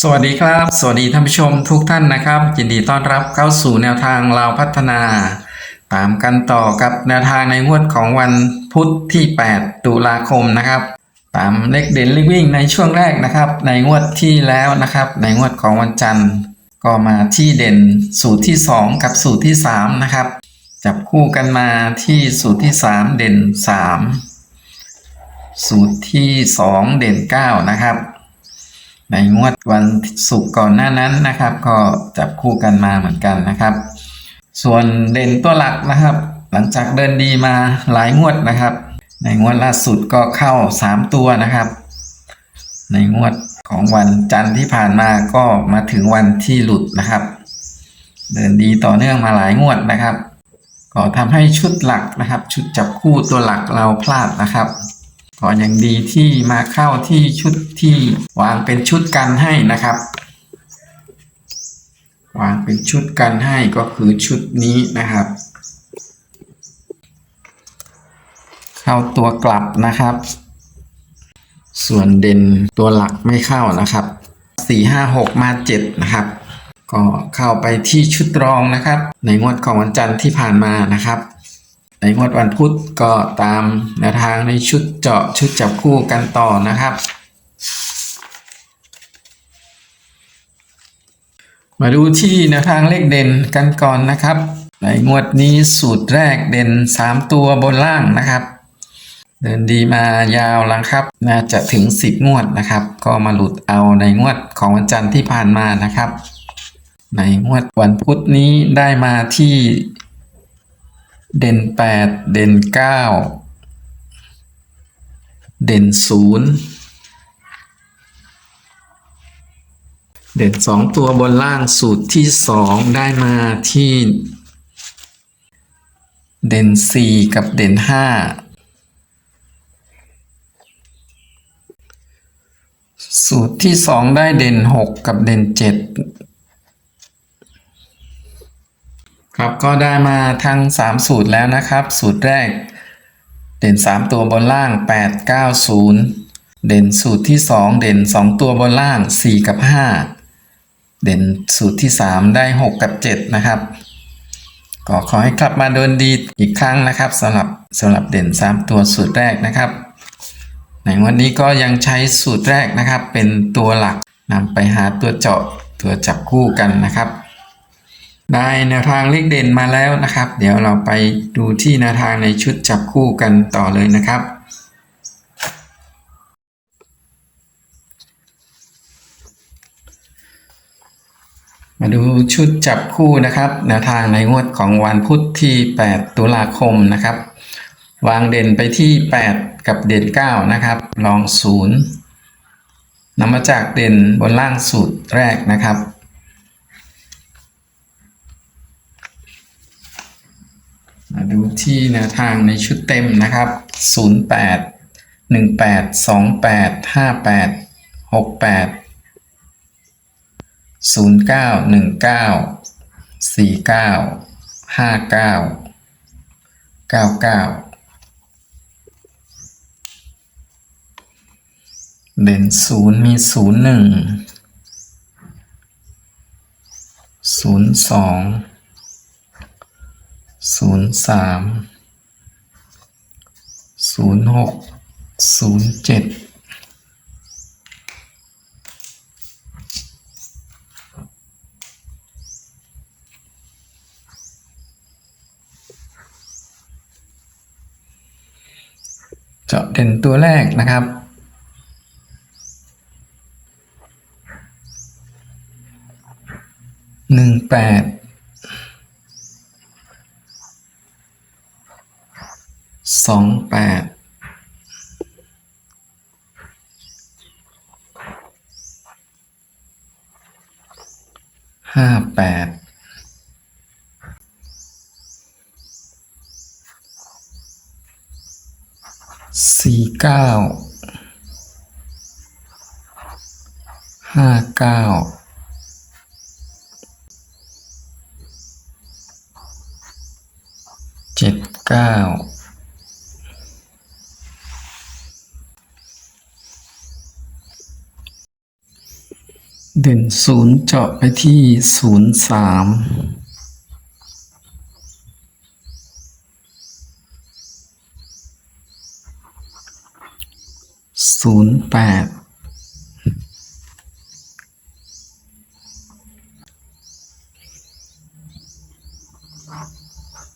สวัสดีครับ สวัสดีท่านผู้ชมทุกท่านนะครับ ยินดีต้อนรับเข้าสู่แนวทางเราพัฒนา ตามกันต่อกับแนวทางในงวดของวันพุธที่ 8 ตุลาคมนะครับ ตามเลขเด่นเลขวิ่งในช่วงแรกนะครับ ในงวดที่แล้วนะครับ ในงวดของวันจันทร์ ก็มาที่เด่นสูตรที่ 2 กับสูตรที่ 3 นะครับ จับคู่กันมาที่สูตรที่ 3 เด่น 3 สูตรที่ 2 เด่น 9 นะครับ ในงวดวันศุกร์ก่อนหน้านั้นนะครับ ก็จับคู่กันมาเหมือนกันนะครับ ส่วนเด่นตัวหลักนะครับ หลังจากเดินดีมาหลายงวดนะครับ ในงวดล่าสุดก็เข้า 3 ตัวนะครับ ในงวดของวันจันทร์ที่ผ่านมาก็มาถึงวันที่หลุดนะครับ เดินดีต่อเนื่องมาหลายงวดนะครับ ก็ทำให้ชุดหลักนะครับ ชุดจับคู่ตัวหลักเราพลาดนะครับ ก็ยังดีที่มาเข้าที่ชุดที่วางเป็นชุดกันให้นะครับ วางเป็นชุดกันให้ก็คือชุดนี้นะครับ เข้าตัวกลับนะครับ ส่วนเด่นตัวหลักไม่เข้านะครับสี่ห้าหกมาเจ็ดนะครับ ก็เข้าไปที่ชุดรองนะครับ ในงวดของวันจันทร์ที่ผ่านมานะครับ ในงวดวันพุธก็ตามแนวทางในชุดเจาะชุดจับคู่กันต่อนะครับ มาดูที่แนวทางเลขเด่นกันก่อนนะครับ ในงวดนี้สูตรแรกเด่น 3 ตัวบนล่างนะครับ เดินดีมายาวแล้วครับ น่าจะถึง 10 งวดนะครับ ก็มาหลุดเอาในงวดของวันจันทร์ที่ผ่านมานะครับ ในงวดวันพุธนี้ได้มาที่ เด่น8เด่น9เด่น0เด่น2ตัวบนล่างสูตรที่2ได้มาที่ เด่น4กับเด่น5สูตรที่2ได้เด่น6กับเด่น7 ครับก็ได้มาทั้ง 3 สูตรแล้วนะครับ สูตรแรก เด่น 3 ตัวบนล่าง 8 9 0 เด่นสูตรที่ 2 เด่น 2 ตัวบนล่าง 4 กับ 5 เด่นสูตรที่ 3 ได้ 6 กับ 7 นะครับ ก็ขอให้กลับมาเดินดีอีกครั้งนะครับสำหรับสำหรับเด่น 3 ตัวสูตรแรกนะครับ ในวันนี้ก็ยังใช้สูตรแรกนะครับ เป็นตัวหลักนำไปหาตัวเจาะตัวจับคู่กันนะครับ ได้แนวทางเลขเด่นมาแล้วนะครับ เดี๋ยวเราไปดูที่แนวทางในชุดจับคู่กันต่อเลยนะครับ มาดูชุดจับคู่นะครับ แนวทางในงวดของวันพุธที่ 8 ตุลาคมนะครับ วางเด่นไปที่ 8 กับเด่น 9 นะครับลองศูนย์นำมาจากเด่นบนล่างสูตรแรกนะครับ มา ดูที่แนวทางในชุดเต็มนะครับ 08 18 28 58 68 09 19 49 59 99 เด่นศูนย์มีศูนย์หนึ่งศูนย์สอง ศูนย์สามศูนย์หกศูนย์เจ็ดเจาะเด่นตัวแรกนะครับหนึ่งแปด สองแปดห้าแปดสี่เก้าห้าเก้าเจ็ดเก้า เด่นศูนย์เจาะไปที่ศูนย์สามศูนย์แปด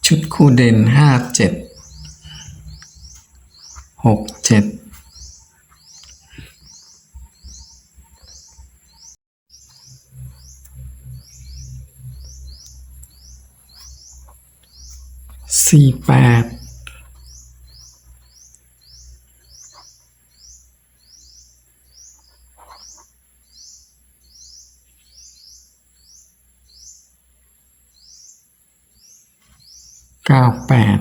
ชุดคู่เด่นห้าเจ็ดหกเจ็ด สี่แปดเก้าแปด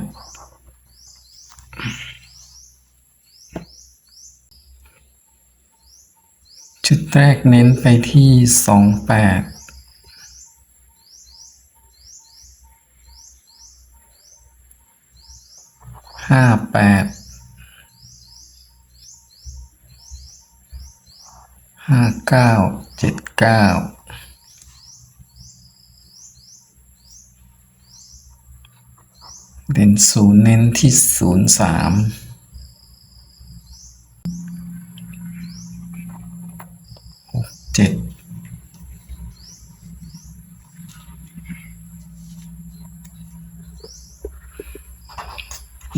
ชุดแรกเน้นไปที่สองแปด ห้าแปดห้าเก้าเจ็ดเก้าเด่นศูนย์เน้นที่ศูนย์สามหกเจ็ด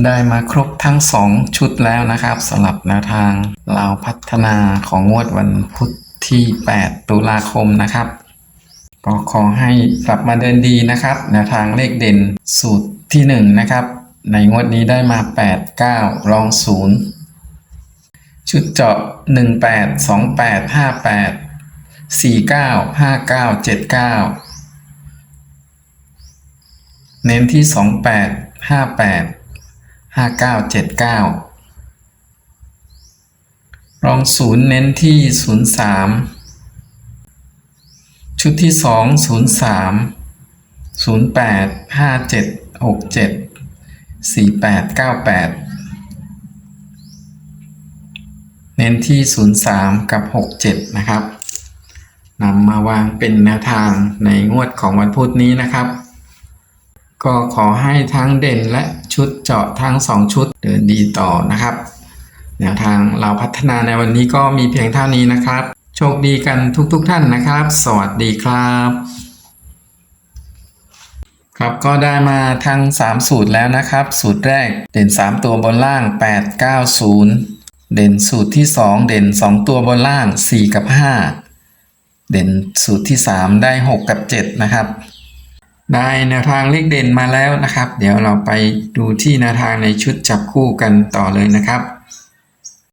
ได้มาครบทั้งสองชุดแล้วนะครับสำหรับแนวทางเราวพัฒนาของงวดวันพุธที่ 8 ตุลาคมนะครับก็ขอให้กลับมาเดินดีนะครับแนวทางเลขเด่นสูตรที่ 1 นะครับ ในงวดนี้ได้มา 8 9รอง 0 ชุดเจาะ 18 28 58 49 59 79 เน้นที่ 28 58 ห้าเก้าเจ็ดเก้ารองศูนย์เน้นที่ศูนย์สามชุดที่สองศูนย์สามศูนย์แปดห้าเจ็ดหกเจ็ดสี่แปดเก้าแปดเน้นที่ศูนย์สามกับหกเจ็ดนะครับนำมาวางเป็นแนวทางในงวดของวันพุธนี้นะครับ ก็ขอให้ทั้งเด่นและ ชุดเจาะทั้งสองชุดเดินดีต่อนะครับ แนวทางเราพัฒนาในวันนี้ก็มีเพียงเท่านี้นะครับ โชคดีกันทุกๆทท่านนะครับ สวัสดีครับ ครับก็ได้มาทั้ง 3 สูตรแล้วนะครับ สูตรแรกเด่น 3 ตัวบนล่าง 8 9 0เด่นสูตรที่ 2 เด่น 2 ตัวบนล่าง 4 กับ 5 เด่นสูตรที่ 3 ได้ 6 กับ 7 นะครับ ได้แนวทางเลขเด่นมาแล้วนะครับ เดี๋ยวเราไปดูที่แนวทางในชุดจับคู่กันต่อเลยนะครับ